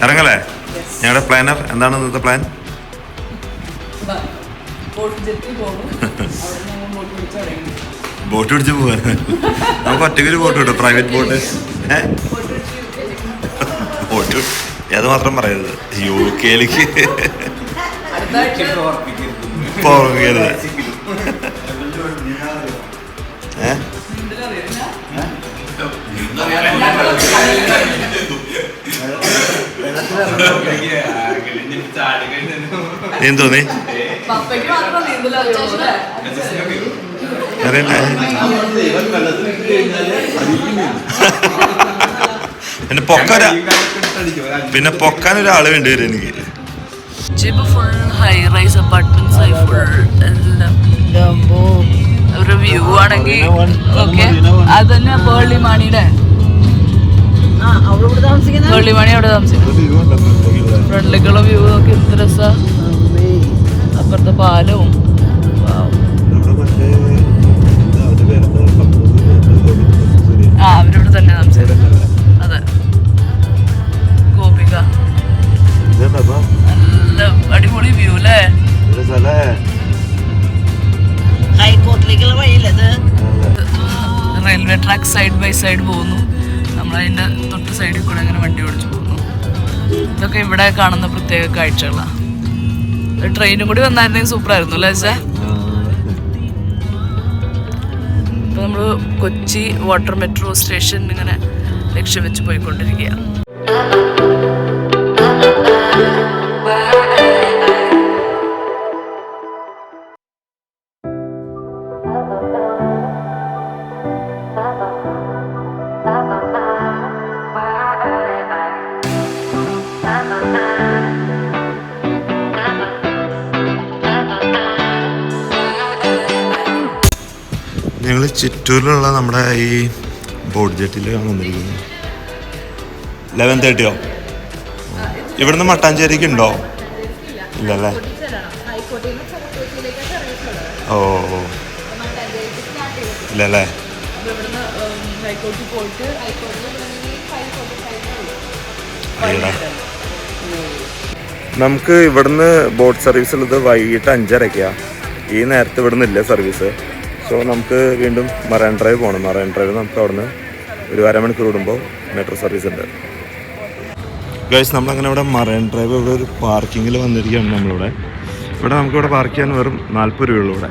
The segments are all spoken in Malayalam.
ഇറങ്ങല്ലേ ഞങ്ങളുടെ പ്ലാനർ എന്താണ് ഇന്നത്തെ പ്ലാൻ ബോട്ട് പോകും അവിടെ ഞങ്ങൾ ബോട്ട് പിടിച്ച് തുടങ്ങി ബോട്ട് പിടിച്ച് പോകാൻ നമുക്ക് ഒറ്റയ്ക്ക് ഒരു ബോട്ട് കിട്ടും പ്രൈവറ്റ് ബോട്ട് ബോട്ട് ഏത് മാത്രം പറയരുത്. യു കെയിലേക്ക് അടുത്ത ആഴ്ച പിന്നെ പൊക്കാൻ പിന്നെ പൊക്കാൻ ഒരാൾ വേണ്ടി വരും എനിക്ക്. ജിബ് ഫുൾ ഹൈ റൈസ് അപ്പാർട്ട്മെന്റ്സ് ആയി ഫുൾ എല്ലാം. ഒരു വ്യൂ ആണെങ്കിൽ ഓക്കെ അത് തന്നെ പേർളിമാണിയുടെ പേർളിമാണി അവിടെ താമസിക്കുന്നത് ഫ്രണ്ടിലേക്കുള്ള വ്യൂ നോക്കി എന്ത് രസാ. അപ്പുറത്തെ പാലവും. ആ അവരോട് തന്നെ അതെ. ഗോപിക. നല്ല അടിപൊളി വ്യൂ അല്ലേ? ഹൈക്കോർട്ടിലേക്കുള്ള വഴിയില്ലത് railway track side by side പോകുന്നു. നമ്മളതിന്റെ തൊട്ട് സൈഡിൽ കൂടെ അങ്ങനെ വണ്ടി ഓടിച്ചു പോകുന്നു. ഇതൊക്കെ ഇവിടെ കാണുന്ന പ്രത്യേക കാഴ്ചകളാണ് ട്രെയിനും കൂടി വന്നായിരുന്നെങ്കിൽ സൂപ്പറായിരുന്നു അല്ലേ സാർ നമ്മൾ കൊച്ചി വാട്ടർ മെട്രോ സ്റ്റേഷൻ ഇങ്ങനെ ലക്ഷ്യം വെച്ച് പോയിക്കൊണ്ടിരിക്കുക ഞങ്ങൾ ചിറ്റൂരിലുള്ള നമ്മുടെ ഈ ബോട്ട് ജെട്ടിലാണ് വന്നിരിക്കുന്നത് ലെവൻ തേർട്ടിയോ ഇവിടുന്ന് മട്ടാഞ്ചേരിക്ക് ഉണ്ടോ? ഇല്ലല്ലേ? ഓ. ഇല്ലല്ലേ. നമുക്ക് ഇവിടുന്ന് ബോട്ട് സർവീസ് ഉള്ളത് വൈകിട്ട് അഞ്ചരക്കാണ് ഈ നേരത്തെ ഇവിടുന്ന് ഇല്ല സർവീസ്. സോ നമുക്ക് വീണ്ടും മറൈൻ ഡ്രൈവ് പോകണം മറൈൻ ഡ്രൈവ് നമുക്ക് അവിടുന്ന് ഒരു അരമണിക്കൂർ ഇടുമ്പോൾ മെട്രോ സർവീസ് ഉണ്ട്. ഗൈസ് നമ്മളങ്ങനെ ഇവിടെ മറൈൻ ഡ്രൈവ് ഇവിടെ ഒരു പാർക്കിങ്ങിൽ വന്നിരിക്കുകയാണ് നമ്മളിവിടെ. ഇവിടെ നമുക്കിവിടെ പാർക്ക് ചെയ്യാൻ വെറും നാൽപ്പത് രൂപയുള്ളൂ ഇവിടെ.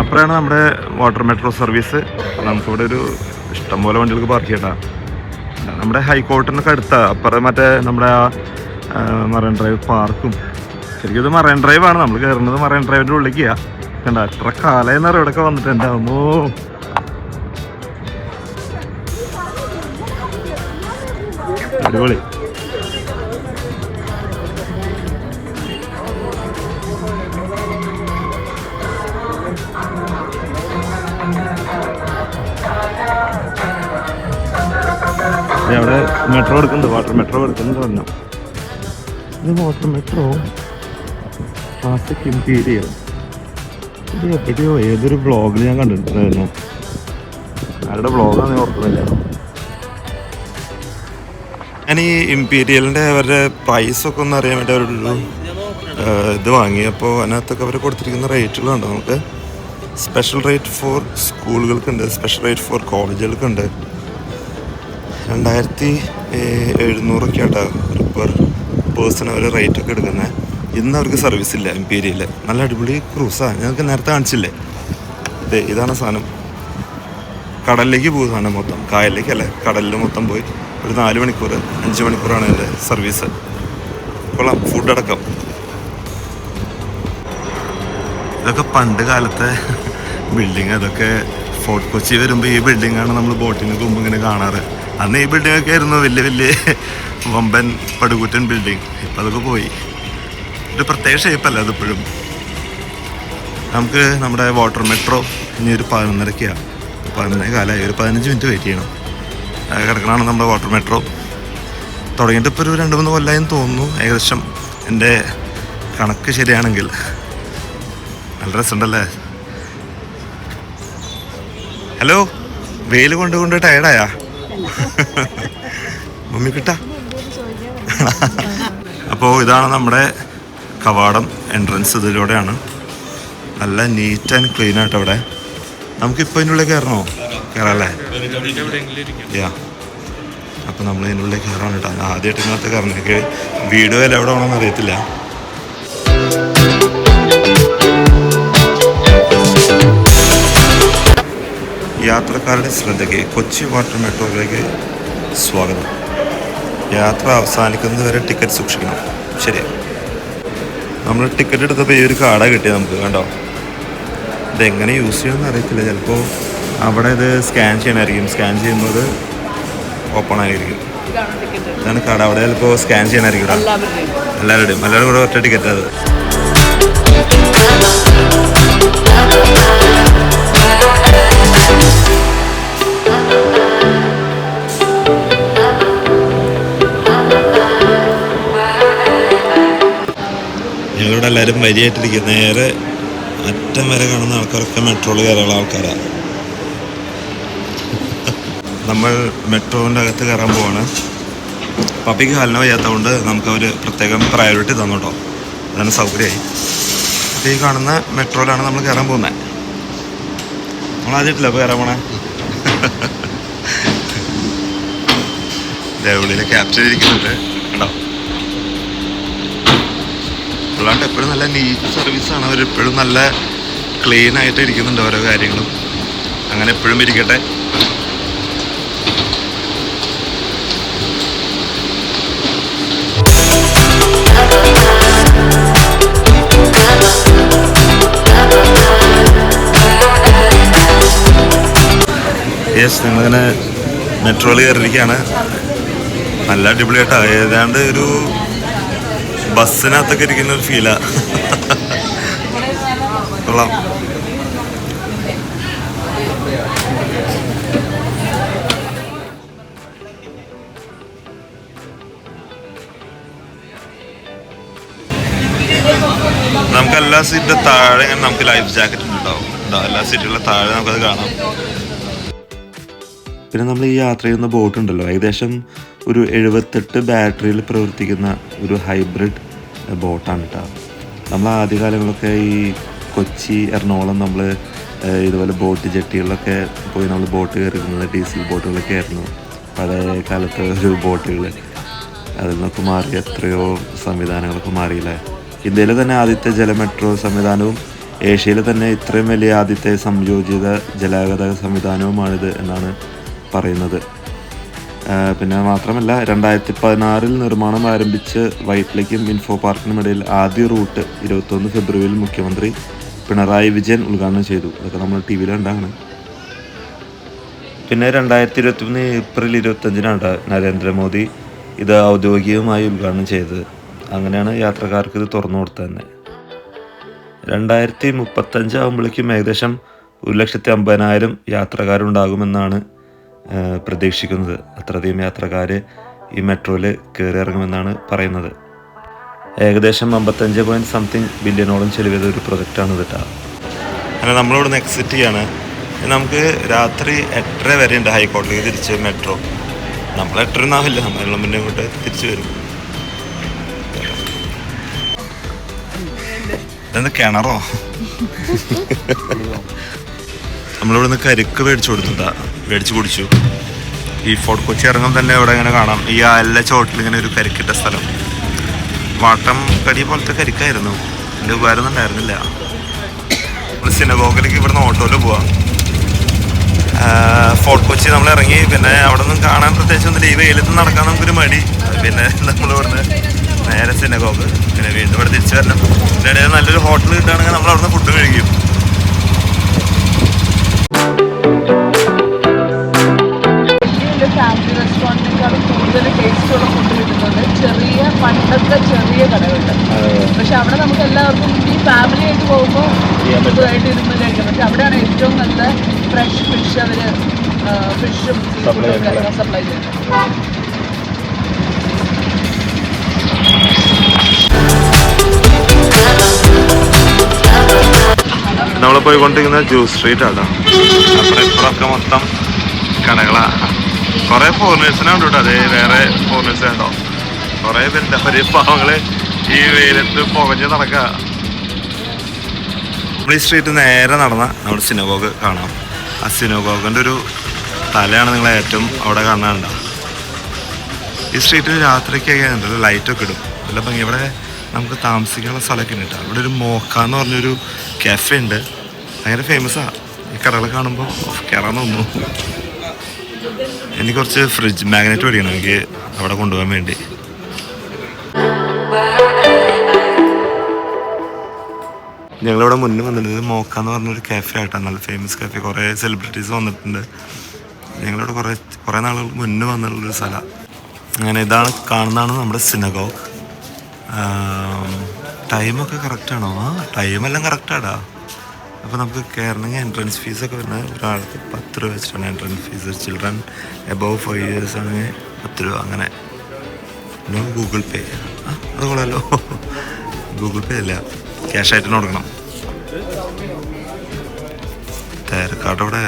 അപ്പോഴാണ് നമ്മുടെ വാട്ടർ മെട്രോ സർവീസ് നമുക്കിവിടെ ഒരു ഇഷ്ടം പോലെ വണ്ടികൾക്ക് പാർക്ക് ചെയ്യട്ടാ നമ്മുടെ ഹൈക്കോർട്ടിനൊക്കെ അടുത്താ അപ്പുറം മറ്റേ നമ്മുടെ ആ മറൈൻ ഡ്രൈവ് പാർക്കും. ശരിക്കും ഇത് മറൈൻ ഡ്രൈവാണ്. നമ്മൾ കയറുന്നത് മറൈൻ ഡ്രൈവിന്റെ ഉള്ളിലേക്കാ. കണ്ട എത്ര ഇവിടെയൊക്കെ വന്നിട്ട് എന്റെ അടിപൊളി. അവിടെ മെട്രോ എടുക്കുന്നുണ്ട്. വാട്ടർ മെട്രോ എടുക്കുന്നുണ്ട് പറഞ്ഞു ഇത് വാട്ടർ മെട്രോ ക്ലാസിക് ഇമ്പീരിയൽ ഇത് എവിടെയോ ഏതൊരു ബ്ലോഗിൽ ഞാൻ കണ്ടിട്ടുണ്ടായിരുന്നു. ആരുടെ ബ്ലോഗാണ് ഞാൻ ഓർക്കുന്നില്ല. ഞാൻ ഈ ഇമ്പീരിയലിന്റെ അവരുടെ പ്രൈസൊക്കെ ഒന്ന് അറിയാൻ വേണ്ടി അവരുടെ ഇത് വാങ്ങി അപ്പോൾ അതിനകത്തൊക്കെ അവർ കൊടുത്തിരിക്കുന്ന റേറ്റുകളുണ്ട് കണ്ടോ നമുക്ക്? സ്പെഷ്യൽ റേറ്റ് ഫോർ സ്കൂളുകൾക്കുണ്ട് സ്പെഷ്യൽ റേറ്റ് ഫോർ കോളേജുകൾക്കുണ്ട് രണ്ടായിരത്തി എഴുന്നൂറൊക്കെ ആട്ടോ ഒരു പെർ പേഴ്സൺ അവർ റേറ്റൊക്കെ എടുക്കുന്നത് ഇന്ന് അവർക്ക് സർവീസ് ഇല്ല എംപീരിയയിൽ നല്ല അടിപൊളി ക്രൂസാണ് ഞങ്ങൾക്ക് നേരത്തെ കാണിച്ചില്ലേ? അതെ ഇതാണ് സാധനം. കടലിലേക്ക് പോകും സാധനം മൊത്തം. കായലിലേക്ക് അല്ലേ? കടലിൽ മൊത്തം പോയി. ഒരു നാല് മണിക്കൂർ അഞ്ച് മണിക്കൂറാണ് എന്റെ സർവീസ് കൊള്ളാം. ഫുഡ് അടക്കം. ഇതൊക്കെ പണ്ട് കാലത്തെ ബിൽഡിങ് അതൊക്കെ ഫോർട്ട് കൊച്ചി വരുമ്പോൾ ഈ ബിൽഡിങ്ങാണ് നമ്മൾ ബോട്ടിന് മുമ്പ് ഇങ്ങനെ കാണാറ്. അന്ന് ഈ ബിൽഡിംഗ് ഒക്കെ ആയിരുന്നു വലിയ വലിയ വമ്പൻ പടുകൂറ്റൻ ബിൽഡിങ് ഇപ്പം അതൊക്കെ പോയി. ഒരു പ്രത്യേക ഷേപ്പല്ല അതിപ്പോഴും നമുക്ക് നമ്മുടെ വാട്ടർ മെട്രോ ഇനി ഒരു പതിനൊന്നരക്കാണ്. പതിനൊന്നേ കാലമായി ഒരു പതിനഞ്ച് മിനിറ്റ് വെയിറ്റ് ചെയ്യണം. കിടക്കണാണ് നമ്മുടെ വാട്ടർ മെട്രോ തുടങ്ങിയിട്ട് ഇപ്പോൾ ഒരു രണ്ട് മൂന്ന് കൊല്ലമായെന്ന് തോന്നുന്നു. ഏകദേശം എന്റെ കണക്ക് ശരിയാണെങ്കിൽ നല്ല രസമുണ്ടല്ലേ? ഹലോ വെയിൽ കൊണ്ട് കൊണ്ട് ടയർഡായാ മമ്മി കിട്ടാ? അപ്പോൾ ഇതാണ് നമ്മുടെ കവാടം എൻട്രൻസ് ഇതിലൂടെയാണ്. നല്ല നീറ്റ് ആൻഡ് ക്ലീൻ ആയിട്ട് അവിടെ. നമുക്കിപ്പോൾ ഇതിന്റെ ഉള്ളിൽ കയറണോ? കയറാല്ലേ? യാ അപ്പോൾ നമ്മൾ ഇതിനുള്ളിൽ കയറണം കേട്ടോ. ആദ്യമായിട്ട് ഇതിനകത്ത് കയറണമെങ്കിൽ വീഡിയോ എല്ലാം എവിടെ വേണമെന്ന് അറിയത്തില്ല. യാത്രക്കാരുടെ ശ്രദ്ധയ്ക്ക് കൊച്ചി വാട്ടർ മെട്രോയിലേക്ക് സ്വാഗതം. യാത്ര അവസാനിക്കുന്നത് വരെ ടിക്കറ്റ് സൂക്ഷിക്കണം. ശരി നമ്മൾ ടിക്കറ്റ് എടുത്തപ്പോൾ ഈ ഒരു കാർഡാണ് കിട്ടിയത് നമുക്ക് കണ്ടോ? ഇതെങ്ങനെ യൂസ് ചെയ്യുമെന്ന് അറിയത്തില്ല. ചിലപ്പോൾ അവിടെ ഇത് സ്കാൻ ചെയ്യണമായിരിക്കും സ്കാൻ ചെയ്യുമ്പോൾ ഓപ്പൺ ആയിരിക്കും. ഇതാണ് കാർഡ് അവിടെ ചിലപ്പോൾ സ്കാൻ ചെയ്യണമായിരിക്കും എല്ലാവരുടെയും. എല്ലാവരും കൂടെ ഒറ്റ ടിക്കറ്റ് അത്. ഞങ്ങളിവിടെ എല്ലാവരും വരിയായിട്ടിരിക്കും നേരെ അറ്റം വരെ കാണുന്ന ആൾക്കാരൊക്കെ മെട്രോയിൽ കയറാനുള്ള ആൾക്കാരാണ് നമ്മൾ മെട്രോന്റെ അകത്ത് കയറാൻ പോവാണ്. പപ്പിക്ക് കാലിന് വയ്യാത്തതുകൊണ്ട് നമുക്ക് അവർ പ്രത്യേകം പ്രയോറിറ്റി തന്നു കേട്ടോ അതാണ് സൗകര്യമായി. അപ്പോൾ ഈ കാണുന്ന മെട്രോയിലാണ് നമ്മൾ കയറാൻ പോകുന്നത് നമ്മൾ ആദ്യമായിട്ടില്ല അപ്പോൾ കയറാൻ പോണേ? ഉള്ളിൽ ക്യാപ്ചർ ചെയ്തിരിക്കുന്നുണ്ട് കണ്ടോ അല്ലാണ്ട് എപ്പോഴും നല്ല നീറ്റ് സർവീസാണ് അവരെപ്പോഴും നല്ല ക്ലീൻ ആയിട്ട് ഇരിക്കുന്നുണ്ട് ഓരോ കാര്യങ്ങളും. അങ്ങനെ എപ്പോഴും ഇരിക്കട്ടെ. യെസ് ഞങ്ങളിങ്ങനെ മെട്രോയിൽ കയറിയിരിക്കുകയാണ് നല്ല അടിപൊളിയായിട്ടാണ് ഏതാണ്ട് ഒരു ബസ്സിനകത്തൊക്കെ ഇരിക്കുന്ന ഒരു ഫീലാ കൊള്ളാം. നമുക്ക് എല്ലാ സീറ്റിന്റെ താഴെ ഇങ്ങനെ നമുക്ക് ലൈഫ് ജാക്കറ്റ് ഉണ്ടാവും. എല്ലാ സീറ്റുകളുടെ താഴെ നമുക്കത് കാണാം. പിന്നെ നമ്മൾ ഈ യാത്ര ചെയ്യുന്ന ബോട്ട് ഉണ്ടല്ലോ ഏകദേശം ഒരു എഴുപത്തെട്ട് ബാറ്ററിയിൽ പ്രവർത്തിക്കുന്ന ഒരു ഹൈബ്രിഡ് ബോട്ടാണ് കേട്ടോ നമ്മൾ ആദ്യകാലങ്ങളൊക്കെ ഈ കൊച്ചി എറണാകുളം നമ്മൾ ഇതുപോലെ ബോട്ട് ജെട്ടികളിലൊക്കെ പോയി നമ്മൾ ബോട്ട് കയറിയിരുന്നത് ഡീസൽ ബോട്ടുകളൊക്കെ ആയിരുന്നു. പഴയ കാലത്തെ ഒരു ബോട്ടുകൾ അതിൽ നിന്നൊക്കെ മാറി എത്രയോ സംവിധാനങ്ങളൊക്കെ മാറിയില്ലേ? ഇന്ത്യയിലെ തന്നെ ആദ്യത്തെ ജല മെട്രോ സംവിധാനവും ഏഷ്യയിലെ തന്നെ ഇത്രയും വലിയ ആദ്യത്തെ സംയോജിത ജലഗതാഗത സംവിധാനവുമാണിത് എന്നാണ് പറയുന്നത്. പിന്നെ മാത്രമല്ല രണ്ടായിരത്തി പതിനാറിൽ നിർമ്മാണം ആരംഭിച്ച് വൈറ്റിലേക്കും ഇൻഫോ പാർക്കിനും ഇടയിൽ ആദ്യ റൂട്ട് ഇരുപത്തൊന്ന് ഫെബ്രുവരിയിൽ മുഖ്യമന്ത്രി പിണറായി വിജയൻ ഉദ്ഘാടനം ചെയ്തു. ഇതൊക്കെ നമ്മൾ ടി വിയിൽ കണ്ടാണ് പിന്നെ രണ്ടായിരത്തി ഇരുപത്തി മൂന്ന് ഏപ്രിൽ ഇരുപത്തഞ്ചിനാണ് നരേന്ദ്രമോദി ഇത് ഔദ്യോഗികമായി ഉദ്ഘാടനം ചെയ്തത്. അങ്ങനെയാണ് യാത്രക്കാർക്ക് ഇത് തുറന്നു കൊടുത്തത് തന്നെ. രണ്ടായിരത്തി മുപ്പത്തഞ്ച് ആകുമ്പോഴേക്കും ഏകദേശം ഒരു ലക്ഷത്തി അമ്പതിനായിരം യാത്രക്കാരുണ്ടാകുമെന്നാണ് പ്രതീക്ഷിക്കുന്നത്. അത്രയധികം യാത്രക്കാർ ഈ മെട്രോയിൽ കയറി ഇറങ്ങുമെന്നാണ് പറയുന്നത്. ഏകദേശം അമ്പത്തഞ്ച് പോയിന്റ് സംതിങ് ബില്യണോളം ചെലവ് ചെയ്ത ഒരു പ്രൊജക്റ്റാണ് കേട്ടോ അങ്ങനെ നമ്മളിവിടെ നിന്ന് എക്സിറ്റ് ചെയ്യാണ്. നമുക്ക് രാത്രി എട്ടര വരെ ഉണ്ട് ഹൈക്കോടതിയിൽ തിരിച്ച് മെട്രോ. നമ്മൾ എട്ടര ഒന്നാവില്ല നമ്മളെല്ലാം മുന്നേ ഇങ്ങോട്ട് തിരിച്ചു വരും. ഇതെന്ത് കിണറോ? നമ്മളിവിടുന്ന് കരുക്ക് മേടിച്ചു കൊടുത്തിട്ടാ മേടിച്ചു കുടിച്ചു. ഈ ഫോർട്ട് കൊച്ചി ഇറങ്ങുമ്പോൾ തന്നെ ഇവിടെ ഇങ്ങനെ കാണാം. ഈ അല്ല ചോട്ടിൽ ഇങ്ങനെ ഒരു കരിക്കിട്ട സ്ഥലം. വാട്ടം കടി പോലത്തെ കരിക്കായിരുന്നു. എന്റെ ഉപകാരം ഉണ്ടായിരുന്നില്ല. നമ്മൾ സിനഗോഗിലേക്ക് ഇവിടുന്ന് ഓട്ടോയിൽ പോവാം. ഫോർട്ട് കൊച്ചി നമ്മൾ ഇറങ്ങി. പിന്നെ അവിടെ നിന്നും കാണാൻ പ്രത്യേകിച്ച് ഒന്നുമില്ല ഈ വെയിലത്ത് നടക്കാൻ നമുക്കൊരു മടി. പിന്നെ നമ്മൾ ഇവിടുന്ന് നേരെ സിനഗോഗ്. പിന്നെ വീണ്ടും ഇവിടെ തിരിച്ചു വരണം. പിന്നെ നല്ലൊരു ഹോട്ടൽ കിട്ടുകയാണെങ്കിൽ നമ്മൾ അവിടുന്ന് ഫുഡ് കഴിക്കും. പക്ഷെ അവിടെ നമുക്ക് എല്ലാവർക്കും ഈ ഫാമിലി ആയിട്ട് പോകുമ്പോൾ ഇതുമായിട്ട് ഇരുന്ന് കഴിക്കാം. പക്ഷെ അവിടെയാണ് ഏറ്റവും നല്ല ഫ്രഷ് ഫിഷ് അവർ ഫിഷും ചെയ്യുന്നല്ലേ? സപ്ലൈ ചെയ്യുന്നത് നമ്മൾ പോയിക്കൊണ്ടിരിക്കുന്ന ജ്യൂസ് സ്ട്രീറ്റ് ആണ് അപ്പുറം ഇപ്പുറമൊക്കെ മൊത്തം കടകളാണ് കുറെ ഫോറിനേഴ്സിനാണ് കേട്ടോ അതെ വേറെ ഫോറിനേഴ്സ് ഉണ്ടോ കുറെ പേരുണ്ട്. ഒരു പാവങ്ങൾ ഈ പുകഞ്ഞ് നടക്കുക ഈ സ്ട്രീറ്റ് നേരെ നടന്ന നമ്മുടെ സിനഗോഗ് കാണാം. ആ സിനഗോഗിന്റെ ഒരു തലയാണ് നിങ്ങൾ ഏറ്റവും അവിടെ കാണാനുണ്ടോ. ഈ സ്ട്രീറ്റിൽ രാത്രിക്കൊക്കെ ഉണ്ടല്ലോ ലൈറ്റൊക്കെ ഇടും. നല്ല ഭംഗി. ഇവിടെ നമുക്ക് താമസിക്കാനുള്ള സ്ഥലമൊക്കെ ഉണ്ട് അവിടെ ഒരു മോക്ക എന്ന് പറഞ്ഞൊരു കഫേ ഉണ്ട്. ഭയങ്കര ഫേമസാണ് ഈ കടകൾ കാണുമ്പോൾ കയറാൻ തോന്നുന്നു. എനിക്ക് കുറച്ച് ഫ്രിഡ്ജ് മാഗ്നറ്റ് മേടിക്കണം. എനിക്ക് അവിടെ കൊണ്ടുപോകാൻ വേണ്ടി. ഞങ്ങളിവിടെ മുന്നേ വന്നിട്ടുണ്ട്. മോക്ക എന്ന് പറഞ്ഞൊരു കാഫേ ആയിട്ടാണ്. നല്ല ഫേമസ് കാഫേ കുറേ സെലിബ്രിറ്റീസ് വന്നിട്ടുണ്ട്. ഞങ്ങളിവിടെ കുറേ കുറേ നാളുകൾ മുന്നേ വന്നിട്ടുള്ളൊരു സ്ഥലമാണ് അങ്ങനെ ഇതാണ് കാണുന്നതാണ് നമ്മുടെ സിനഗോ ടൈമൊക്കെ കറക്റ്റാണോ ആ ടൈമെല്ലാം കറക്റ്റാടാ അപ്പോൾ നമുക്ക് കയറണമെങ്കിൽ എൻട്രൻസ് ഫീസൊക്കെ വരുന്നത് ഒരാൾക്ക് പത്ത് രൂപ വെച്ചിട്ടാണ്. Entrance fees children above five years ആണെങ്കിൽ പത്ത് രൂപ. അങ്ങനെ. Google pay. അത് കൊള്ളാലോ. ഗൂഗിൾ പേ അല്ല. ക്യാഷ് ആയിട്ട് കൊടുക്കണം. തിരക്കാട്ടവിടെ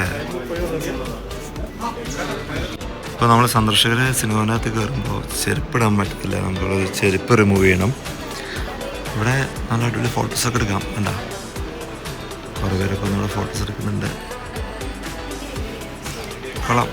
ഇപ്പോൾ നമ്മൾ സന്ദർശകർ സിനിമനകത്ത് കയറുമ്പോൾ ചെരുപ്പിടാൻ പറ്റത്തില്ല. നമുക്കുള്ളത് ചെരുപ്പ് റിമൂവ് ചെയ്യണം. ഇവിടെ നല്ല അടിപൊളി ഫോട്ടോസ് ഒക്കെ എടുക്കാം. വേണ്ട കുറേ പേരൊക്കെ നമ്മുടെ ഫോട്ടോസ് എടുക്കുന്നുണ്ട്. കൊള്ളാം.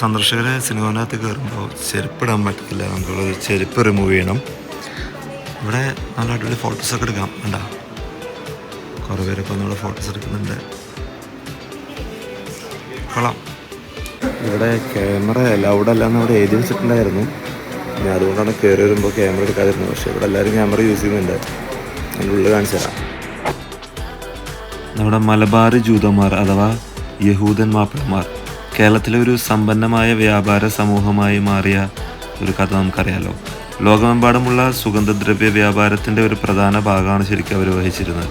സന്ദർശകർ സിനിമനകത്ത് കയറുമ്പോൾ ചെരുപ്പിടാൻ പറ്റത്തില്ല. നമുക്കുള്ളത് ചെരുപ്പ് റിമൂവ് ചെയ്യണം. ഇവിടെ നല്ല അടിപൊളി ഫോട്ടോസൊക്കെ എടുക്കാം. വേണ്ട കുറേ പേരൊക്കെ നമ്മുടെ ഫോട്ടോസ് എടുക്കുന്നുണ്ട്. കൊള്ളാം. ഇവിടെ ക്യാമറ ലൗഡ് അല്ല എന്ന് അവിടെ എഴുതി വെച്ചിട്ടുണ്ടായിരുന്നു. ഞാൻ അതുകൊണ്ടാണ് കയറി വരുമ്പോൾ ക്യാമറ എടുക്കാതിരുന്നത്. പക്ഷേ ഇവിടെ എല്ലാവരും ക്യാമറ യൂസ് ചെയ്യുന്നുണ്ട്. അതിന്റെ ഉള്ളിൽ കാണിച്ചു തരാം. നമ്മുടെ മലബാർ ജൂതന്മാർ അഥവാ യഹൂദൻ മാപ്പിളമാർ കേരളത്തിലെ ഒരു സമ്പന്നമായ വ്യാപാര സമൂഹമായി മാറിയ ഒരു കഥ നമുക്കറിയാലോ. ലോകമെമ്പാടുമുള്ള സുഗന്ധദ്രവ്യ വ്യാപാരത്തിന്റെ ഒരു പ്രധാന ഭാഗമാണ് ശരിക്കും അവർ വഹിച്ചിരുന്നത്.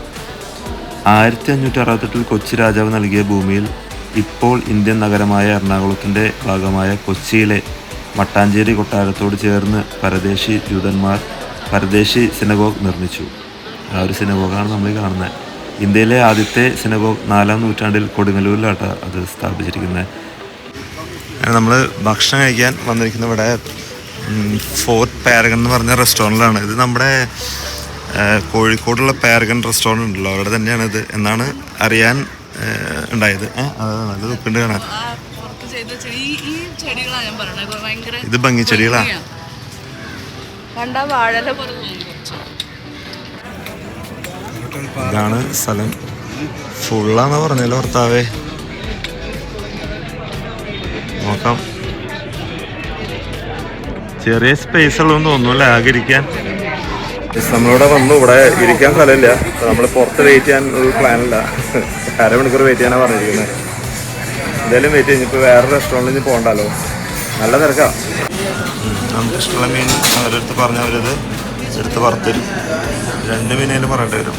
ആയിരത്തി അഞ്ഞൂറ്റി അറുപത്തെട്ടിൽ കൊച്ചി രാജാവ് നൽകിയ ഭൂമിയിൽ ഇപ്പോൾ ഇന്ത്യൻ നഗരമായ എറണാകുളത്തിന്റെ ഭാഗമായ കൊച്ചിയിലെ മട്ടാഞ്ചേരി കൊട്ടാരത്തോട് ചേർന്ന് പരദേശി ജൂതന്മാർ പരദേശി സിനഗോഗ് നിർമ്മിച്ചു. ആ ഒരു സിനഗോഗാണ് നമ്മൾ കാണുന്നത് ഇന്ത്യയിലെ ആദ്യത്തെ സിനഗോഗ് നാലാം നൂറ്റാണ്ടിൽ കൊടുങ്ങല്ലൂരിലാട്ടോ അത് സ്ഥാപിച്ചിരിക്കുന്നത് നമ്മൾ ഭക്ഷണം കഴിക്കാൻ വന്നിരിക്കുന്ന ഇവിടെ ഫോർട്ട് പാരഗൺ എന്ന് പറഞ്ഞ റെസ്റ്റോറന്റിലാണ് ഇത് നമ്മുടെ കോഴിക്കോടുള്ള പാരഗൺ റെസ്റ്റോറന്റ് ഉണ്ടല്ലോ. അവിടെ തന്നെയാണ് ഇത് എന്നാണ് അറിയാൻ ഉണ്ടായത്. നല്ല ദുഃഖമുണ്ട് കാണാൻ. ഇത് ഭംഗി ചെടികളാ. ഇതാണ് സ്ഥലം. ഫുള്ളാന്ന് പറഞ്ഞല്ലോ ഭർത്താവേ. നോക്കാം. ചെറിയ സ്പേസ് ഉള്ളതെന്ന് തോന്നുന്നു ആകെ ഇരിക്കാൻ. നമ്മളിവിടെ വന്നു. ഇവിടെ ഇരിക്കാൻ സ്ഥലമില്ല. നമ്മൾ പുറത്ത് വെയിറ്റ് ചെയ്യാൻ ഒരു പ്ലാനില്ല അരമണിക്കൂർ വെയിറ്റ് ചെയ്യാനാണ് പറഞ്ഞിരിക്കുന്നത് എന്തായാലും വെയിറ്റ് ചെയ്യും. ഇപ്പോൾ വേറെ റെസ്റ്റോറന്റിൽ നിന്ന് പോകണ്ടല്ലോ നല്ല തിരക്കാ. നമുക്ക് ഇഷ്ടമുള്ള മീൻ അവരടുത്ത് പറഞ്ഞ അവരത് എടുത്ത് വറുത്തരും. രണ്ട് മീനേലും പറയേണ്ടി വരും.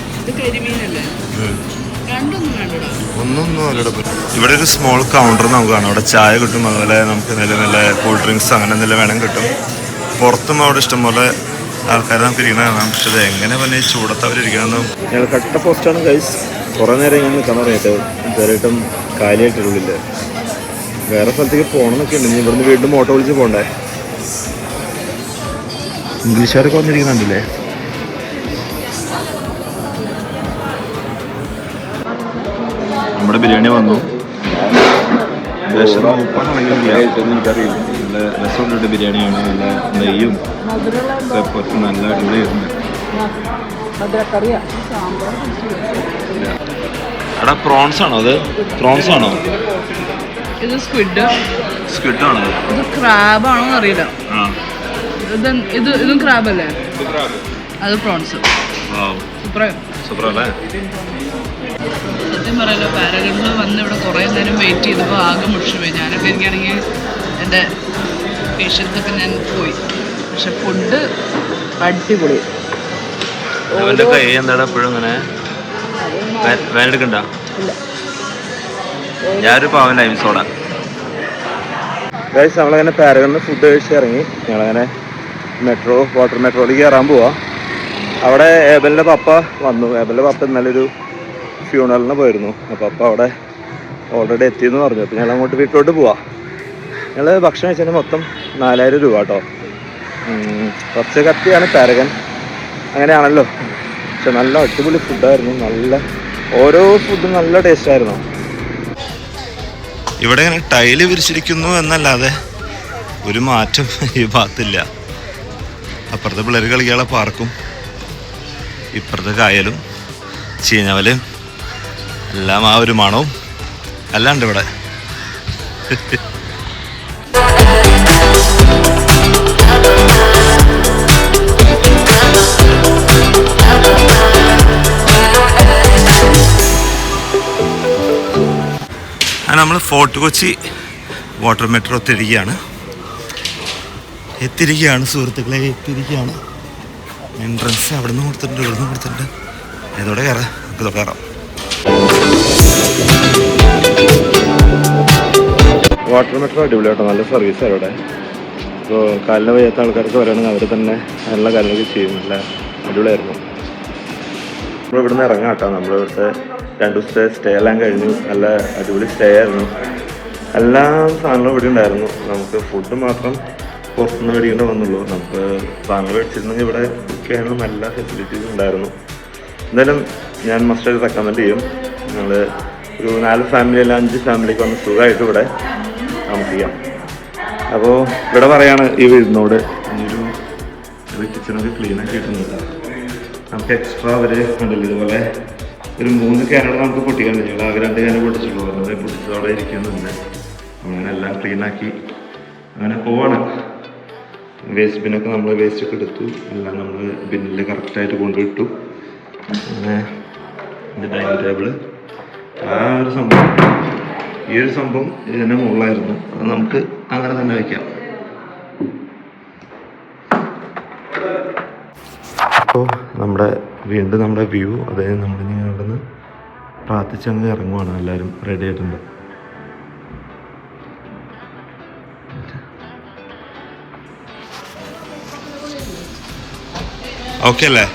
ഒന്നൊന്നും അവരുടെ ഇവിടെ ഒരു സ്മോൾ കൗണ്ടർ നമുക്ക് കാണാം. അവിടെ ചായ കിട്ടും അതുപോലെ നമുക്ക് നല്ല നല്ല കൂൾ ഡ്രിങ്ക്സ് അങ്ങനെ നല്ല വേണം കിട്ടും. പുറത്തും അവിടെ ഇഷ്ടംപോലെ ആൾക്കാർ നമുക്ക് ഇരിക്കണ കാണാം. പക്ഷെ അത് എങ്ങനെ പിന്നെ ഈ ചൂടത്ത് അവരിരിക്കണമെന്നും ഞങ്ങൾ കട്ട പോസ്റ്റാണ് കൈസ് കുറേ നേരം ഇങ്ങനെ നിൽക്കാൻ തുടങ്ങിയിട്ട് ഇതുവരെയായിട്ടും കാലിയായിട്ടുള്ളില്ല വേറെ സ്ഥലത്തേക്ക് പോകണമെന്നൊക്കെ ഉണ്ട്. ഇനി ഇവിടുന്ന് വീണ്ടും ഓട്ടോ വിളിച്ച് പോകണ്ടേ? ഇംഗ്ലീഷുകാരൊക്കെ വന്നിരിക്കുന്നുണ്ടല്ലേ? നമ്മുടെ ബിരിയാണി വന്നു. എനിക്കറിയില്ല. നല്ല രസമുണ്ട് ബിരിയാണിയാണ്. നല്ല നെയ്യും കുറച്ച് നല്ല അടിപൊളിയായിരുന്നു. എടാ പ്രോൺസ് ആണോ അത്? പ്രോൺസ് ആണോ ഇത് സ്ക്വിഡ്. സ്ക്വിഡ് ആണോ ഇത് ക്രാബ് ആണോ അറിയില്ല ആ. ഇത് ഇത് ഇതും ക്രാബ്. അല്ലേ അത് പ്രോൺസ്. സൂപ്പർ സൂപ്പർ അല്ലേ? സത്യം പറയാലോ പാരഗണിൽ വന്ന് ഇവിടെ കുറേ നേരം വെയിറ്റ് ചെയ്തപ്പോൾ ആകെ മുഷിപ്പോയി. പോയി ഞാനൊക്കെ എനിക്കാണെങ്കിൽ എന്റെ പേഷ്യൻസൊക്കെ ഞാൻ പോയി. പക്ഷെ ഫുഡ് അടിപൊളി. അവന്റെ കൈ എന്താണ് എപ്പോഴും ഇങ്ങനെ? വേനെടുക്കണ്ട? ഞാനൊരു പാവൻ ലൈം സോഡ ഗൈസ് നമ്മളങ്ങനെ പാരഗണിൽ ഫുഡ് കഴിച്ച് ഇറങ്ങി. ഞങ്ങളങ്ങനെ മെട്രോ വാട്ടർ മെട്രോയിലേക്ക് കയറാൻ പോവാ. അവിടെ ഏബലിന്റെ പപ്പ വന്നു. ഏബലിന്റെ പപ്പ ഇന്നലെ ഒരു ഫ്യൂണലിന് പോയിരുന്നു. അപ്പോൾ പപ്പ അവിടെ ഓൾറെഡി എത്തിയെന്ന് പറഞ്ഞു. അപ്പോൾ ഞങ്ങൾ അങ്ങോട്ട് വീട്ടിലോട്ട് പോവാ. ഞങ്ങൾ ഭക്ഷണം കഴിച്ചതിന് മൊത്തം നാലായിരം രൂപ കേട്ടോ കുറച്ച് കത്തിയാണ് തരകൻ അങ്ങനെയാണല്ലോ. പക്ഷെ നല്ല അടിപൊളി ഫുഡായിരുന്നു നല്ല ഓരോ ഫുഡും നല്ല ടേസ്റ്റ് ആയിരുന്നു. ഇവിടെ ഇങ്ങനെ ടൈൽ വിരിച്ചിരിക്കുന്നു എന്നല്ലാതെ ഒരു മാറ്റം ഈ ഭാഗത്തില്ല. അപ്പുറത്തെ പിള്ളേർ കളിക്കാനുള്ള പാർക്കും ഇപ്പുറത്തെ കായലും ചീഞ്ഞവലയും എല്ലാം ആ ഒരു മണവും അല്ലാണ്ട് ഇവിടെ. നമ്മൾ ഫോർട്ട് കൊച്ചി വാട്ടർ മെട്രോ തിരികെയാണ്. എത്തിരിക്കുകയാണ് സുഹൃത്തുക്കളെ എത്തിരിക്കുകയാണ്. എൻട്രൻസ് അവിടെ നിന്ന് കൊടുത്തിട്ടുണ്ട് ഇവിടെ നിന്ന് കൊടുത്തിട്ടുണ്ട്. ഇതോടെ കയറാം നമുക്ക് കയറാം. വാട്ടർ മെട്രോ അടിപൊളിയാട്ടോ. നല്ല സർവീസ് അവിടെ ഇപ്പോൾ കാലിന് വയ്യാത്ത ആൾക്കാർക്ക് വരികയാണെങ്കിൽ അവർ തന്നെ എല്ലാ കാര്യങ്ങളൊക്കെ ചെയ്യും. നല്ല അടിപൊളിയായിരുന്നു. നമ്മൾ ഇവിടുന്ന് ഇറങ്ങാം കേട്ടോ നമ്മളിവിടുത്തെ രണ്ടു ദിവസത്തെ സ്റ്റേ എല്ലാം കഴിഞ്ഞു. നല്ല അടിപൊളി സ്റ്റേ ആയിരുന്നു. എല്ലാ സാധനങ്ങളും ഇവിടെ ഉണ്ടായിരുന്നു. നമുക്ക് ഫുഡ് മാത്രം പുറത്തുനിന്ന് മേടിക്കേണ്ട വന്നുള്ളൂ. നമുക്ക് സാധനങ്ങൾ മേടിച്ചിരുന്നെങ്കിൽ ഇവിടെ കുക്ക് ചെയ്യാനുള്ള എല്ലാ ഫെസിലിറ്റീസും ഉണ്ടായിരുന്നു. എന്തായാലും ഞാൻ മസ്റ്റ് റെക്കമെൻഡ് ചെയ്യും. ഞങ്ങൾ ഒരു നാല് ഫാമിലി അല്ല അഞ്ച് ഫാമിലിക്ക് വന്ന് സുഖമായിട്ട് ഇവിടെ താമസിക്കാം. അപ്പോൾ ഇവിടെ പറയാണ് ഈ വീടിനോട് ഒരു കിച്ചണൊക്കെ ക്ലീൻ ആക്കി ഇട്ടുന്നില്ല നമുക്ക് എക്സ്ട്രാ അവർ ഉണ്ടല്ലോ ഇതുപോലെ ഒരു മൂന്ന് ക്യാനോട് നമുക്ക് പൊട്ടിക്കാൻ പറ്റില്ല ആകെ രണ്ട് ക്യാനോ പൊട്ടിച്ചുള്ളൂ അവരുടെ പൊട്ടിച്ചതോടെ ഇരിക്കുന്നുണ്ട്. അങ്ങനെ എല്ലാം ക്ലീൻ ആക്കി അങ്ങനെ പോവാണ്. വേസ്റ്റ് ബിന്നൊക്കെ നമ്മൾ വേസ്റ്റ് ഒക്കെ എടുത്തു. എല്ലാം നമ്മൾ ബിന്നിൽ കറക്റ്റായിട്ട് കൊണ്ടുവിട്ടു. പിന്നെ ഇത് ഡൈനിങ് ടേബിൾ ആ ഒരു സംഭവം. ഈ ഒരു സംഭവം ഇതിന്റെ മുകളിലായിരുന്നു. അത് നമുക്ക് അങ്ങനെ തന്നെ വയ്ക്കാം അപ്പോൾ നമ്മുടെ വീണ്ടും നമ്മുടെ വ്യൂ അതായത് നമ്മളിനി അവിടെ നിന്ന് പ്രാർത്ഥിച്ചങ്ങ് ഇറങ്ങുവാണ്. എല്ലാവരും റെഡി ആയിട്ടുണ്ട്. ഓക്കെ അല്ലേ?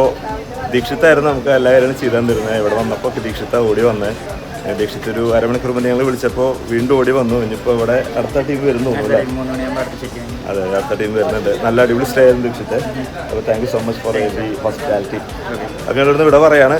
അപ്പോൾ ദീക്ഷിത്തായിരുന്നു നമുക്ക് എല്ലാവരും കാര്യങ്ങളും ചെയ്തു തന്നിരുന്നത് ഇവിടെ വന്നപ്പോൾ ദീക്ഷിത്ത ഓടി വന്ന്. ദീക്ഷിത ദീക്ഷിത്ത് ഒരു അരമണിക്കൂർ മുന്നേ ഞങ്ങൾ വിളിച്ചപ്പോൾ വീണ്ടും ഓടി വന്നു. ഇനിയിപ്പോൾ ഇവിടെ അടുത്ത ടീം വരുന്നു അതെ അടുത്ത ടീം വരുന്നുണ്ട്. നല്ല അടിപൊളി സ്റ്റേ ആയിരുന്നു ദീക്ഷിത്ത് അപ്പോൾ thank you so much for hospitality അപ്പോൾ ഞങ്ങളിവിടുന്ന് ഇവിടെ പറയാണ്.